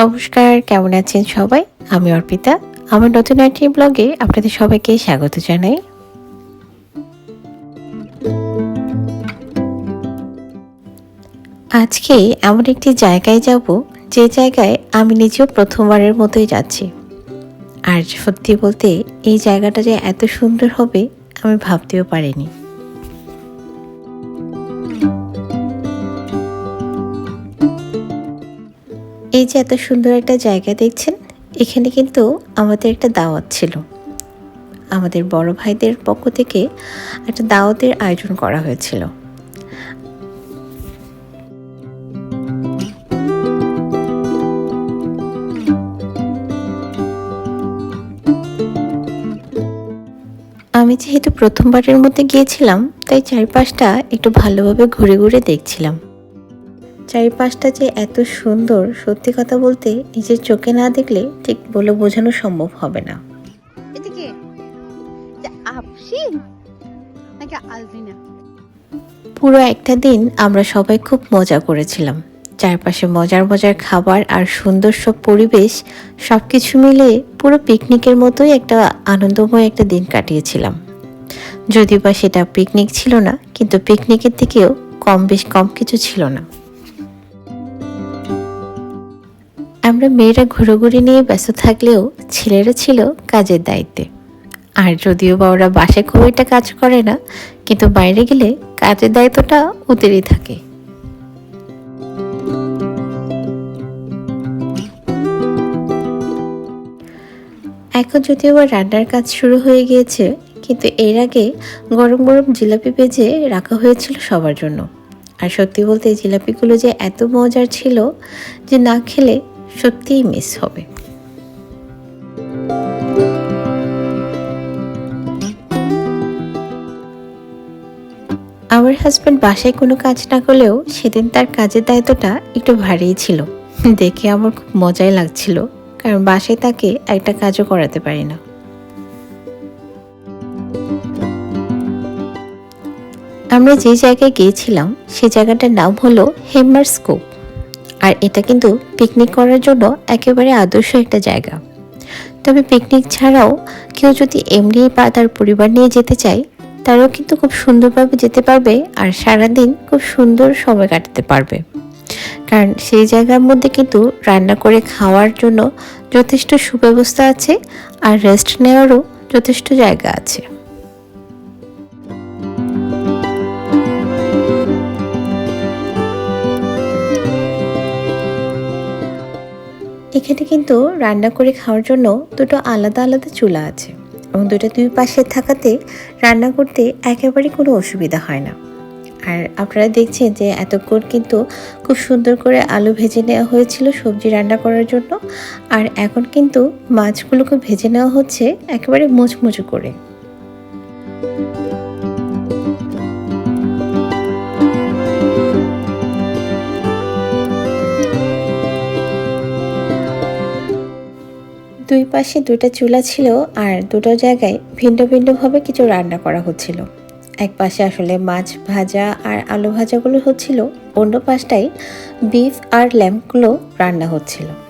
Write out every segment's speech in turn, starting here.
নমস্কার, কেমন আছেন সবাই? আমি অর্পিতা। আমার নতুন একটি ব্লগে আপনাদের সবাইকে স্বাগত জানাই। আজকে এমন একটি জায়গায় যাব, যে জায়গায় আমি নিজেও প্রথমবারের মতোই যাচ্ছি। আর সত্যি বলতে, এই জায়গাটা যে এত সুন্দর হবে, আমি ভাবতেও পারিনি। এই যে এত সুন্দর একটা জায়গা দেখছেন, এখানে কিন্তু আমাদের একটা দাওয়াত ছিল। আমাদের বড় ভাইদের পক্ষ থেকে একটা দাওয়াতের আয়োজন করা হয়েছিল। আমি যেহেতু প্রথমবারের মধ্যে গিয়েছিলাম, তাই চারপাশটা একটু ভালোভাবে ঘুরে ঘুরে দেখছিলাম। চারিপাশটা যে এত সুন্দর সত্যি কথা বলতে নিজের চোখে না দেখলে ঠিক বলে বোঝানো সম্ভব হবে না। নাকি আলভিনা পুরো একটা দিন আমরা সবাই খুব মজা করেছিলাম। চারপাশে মজার মজার খাবার আর সুন্দর সব পরিবেশ সব কিছু মিলে পুরো পিকনিকের মতোই একটা আনন্দময় একটা দিন কাটিয়েছিলাম। যদিও বা সেটা পিকনিক ছিল না কিন্তু পিকনিকের থেকেও কম বেশ কম কিছু ছিল না। আমরা মেয়েরা ঘুরোঘুরি নিয়ে ব্যস্ত থাকলেও ছেলেরা ছিল কাজের দায়িত্বে। আর যদিও বা ওরা বাসায় খুব একটা কাজ করে না, কিন্তু বাইরে গেলে কাজের দায়িত্বটা ওদেরই থাকে। এখন যদিও বা রান্নার কাজ শুরু হয়ে গিয়েছে, কিন্তু এর আগে গরম গরম জিলাপি ভেজে রাখা হয়েছিল সবার জন্য। আর সত্যি বলতে জিলাপিগুলো যে এত মজার ছিল যে না খেলে সত্যিই মিস হবে। আমার হাজব্যান্ড বাসায় কোনো কাজ না করলেও সেদিন তার কাজের দায়িত্বটা একটু ভারী ছিল। দেখে আমার খুব মজাই লাগছিল, কারণ বাসায় তাকে একটা কাজও করাতে পারি না। আমরা যে জায়গায় গিয়েছিলাম, সে জায়গাটার নাম হলো হেমার স্কোপ আর এটা কিন্তু পিকনিক করার জন্য একেবারে আদর্শ একটা জায়গা। তবে পিকনিক ছাড়াও কেউ যদি এমনি বা তার পরিবার নিয়ে যেতে চায়, তারাও কিন্তু খুব সুন্দরভাবে যেতে পারবে আর সারাদিন খুব সুন্দর সময় কাটাতে পারবে। কারণ সেই জায়গার মধ্যে কিন্তু রান্না করে খাওয়ার জন্য যথেষ্ট সুব্যবস্থা আছে আর রেস্ট নেওয়ারও যথেষ্ট জায়গা আছে। এখানে কিন্তু রান্না করে খাওয়ার জন্য দুটো আলাদা আলাদা চুলা আছে এবং দুটো দুই পাশে থাকাতে রান্না করতে একেবারে কোনো অসুবিধা হয় না। আর আপনারা দেখছেন যে এতক্ষণ কিন্তু খুব সুন্দর করে আলু ভেজে নেওয়া হয়েছিল সবজি রান্না করার জন্য। আর এখন কিন্তু মাছগুলোকে ভেজে নেওয়া হচ্ছে একেবারে মুচমুচু করে। পাশে দুটো চুলা ছিল আর দুটো জায়গায় ভিন্ন ভিন্নভাবে কিছু রান্না করা হচ্ছিল। এক পাশে আসলে মাছ ভাজা আর আলু ভাজাগুলো হচ্ছিল, অন্য পাশটাই বিফ আর ল্যাম্পগুলো রান্না হচ্ছিল।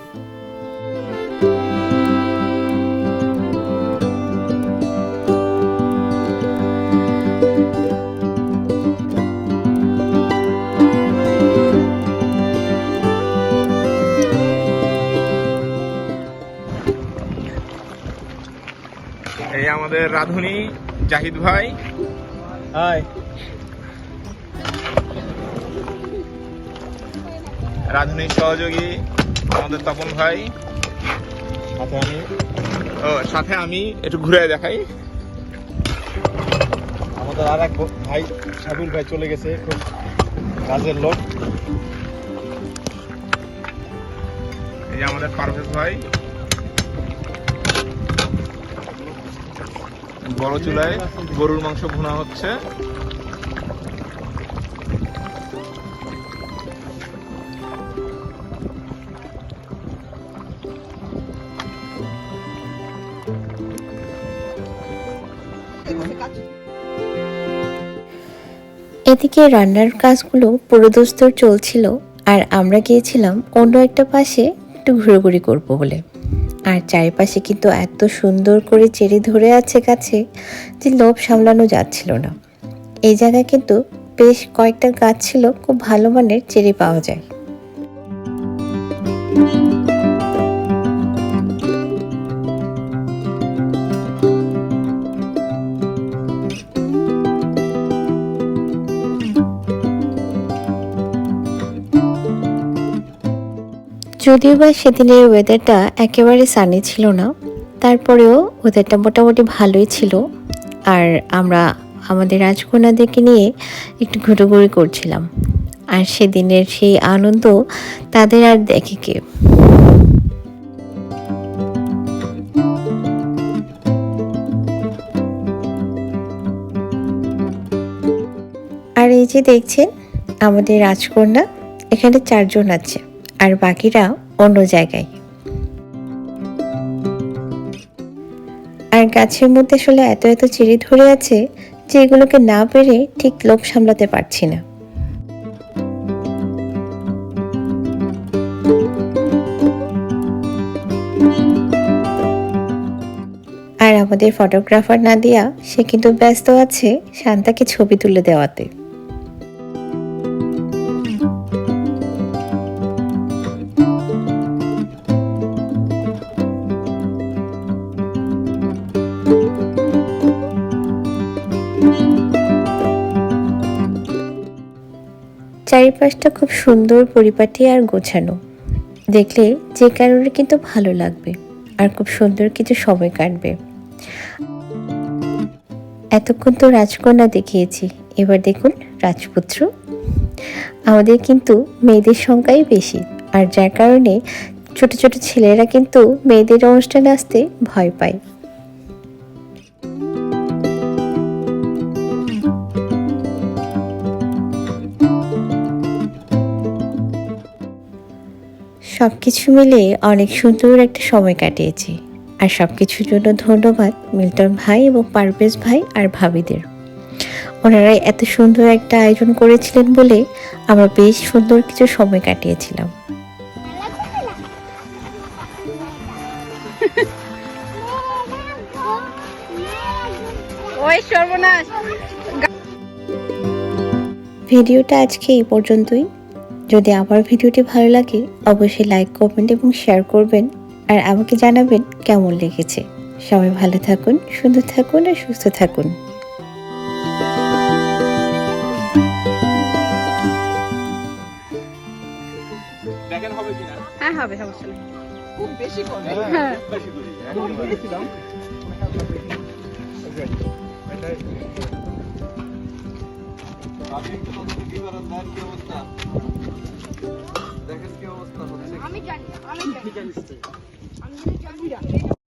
আমাদের রাধুনী জাহিদ ভাই। হাই। রাধুনীর সহযোগী আমাদের তপন ভাই। সাথে আমি। ও সাথে আমি একটু ঘুরে দেখাই। আমাদের আর এক ভাই সাবির ভাই চলে গেছে খুব কাজের লোক। এই যে আমাদের পারভেজ ভাই। বড় চুলায় গরুর মাংস ভুনা হচ্ছে। এদিকে রান্নার কাজগুলো পুরোদস্তর চলছিল, আর আমরা গিয়েছিলাম অন্য একটা পাশে একটু ঘুরোঘুরি করব বলে। আর চারিপাশে কিন্তু এত সুন্দর করে চেরি ধরে আছে কাছে যে লোভ সামলানো যাচ্ছিল না। এই জায়গায় কিন্তু বেশ কয়েকটা গাছ ছিল, খুব ভালো মানের চেরি পাওয়া যায়। যদিও বা সেদিনের ওয়েদারটা একেবারে সানি ছিল না, তারপরেও ওয়েদারটা মোটামুটি ভালোই ছিল। আর আমরা আমাদের রাজকন্যাদেরকে নিয়ে একটু ঘুরোঘুরি করছিলাম। আর সেদিনের সেই আনন্দ তাদের আর দেখে কে? আর এই যে দেখছেন, আমাদের রাজকন্যা, এখানে চারজন আছে। আর বাকিরা অন্য জায়গায়। আর গাছের মধ্যে আসলে এত এত চেরি ধরে আছে যে এগুলোকে না পেরে ঠিক লোভ সামলাতে পারছি না। আর আমাদের ফটোগ্রাফার নাদিয়া, সে কিন্তু ব্যস্ত আছে শান্তাকে ছবি তুলে দেওয়াতে। চারিপাশটা খুব সুন্দর, পরিপাটি আর গোছানো। দেখলে যে কারোর কিন্তু ভালো লাগবে আর খুব সুন্দর কিছু সময় কাটবে। এতক্ষণ তো রাজকন্যা দেখিয়েছি, এবার দেখুন রাজপুত্র। আমাদের কিন্তু মেয়েদের সংখ্যাই বেশি আর যার কারণে ছোট ছোট ছেলেরা কিন্তু মেয়েদের অনুষ্ঠানে আসতে ভয় পায়। সব কিছু মিলে অনেক সুন্দর একটা সময় কাটিয়েছি। আর সব কিছুর জন্য ধন্যবাদ মিল্টন ভাই এবং পারভেজ ভাই আর ভাবিদের। ওনারা এত সুন্দর একটা আয়োজন করেছিলেন বলে আমরা বেশ সুন্দর কিছু সময় কাটিয়েছিলাম। ভিডিওটা আজকে এই পর্যন্তই। যদি আমার ভিডিওটি ভালো লাগে অবশ্যই লাইক কমেন্ট এবং শেয়ার করবেন আর আমাকে জানাবেন কেমন লেগেছে। সবাই ভালো থাকুন সুন্দর থাকুন আর সুস্থ থাকুন। দেখেন হবে কিনা? হ্যাঁ হবে সমস্যা নেই খুব বেশি করে। হ্যাঁ। বেশি করে এখন বলেছিলাম আপনি তদন্ত কি কি অবস্থা? দেখেন কি অবস্থা হচ্ছে। আমি জানি আমি জানি। আমি জানি।